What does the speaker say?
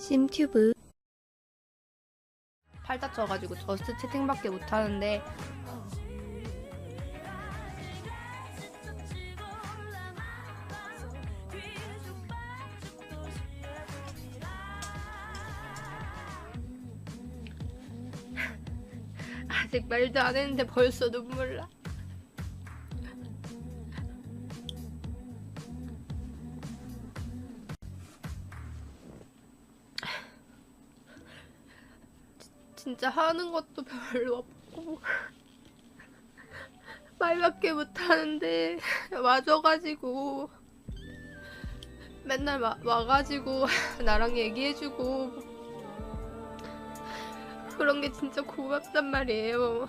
찜튜브 팔 다쳐가지고 저스트 채팅밖에 못하는데 아직 말도 안 했는데 벌써 눈물 나. 진짜 하는 것도 별로 없고. 말밖에 못하는데 와줘가지고. 맨날 와, 와가지고 나랑 얘기해주고. 그런 게 진짜 고맙단 말이에요.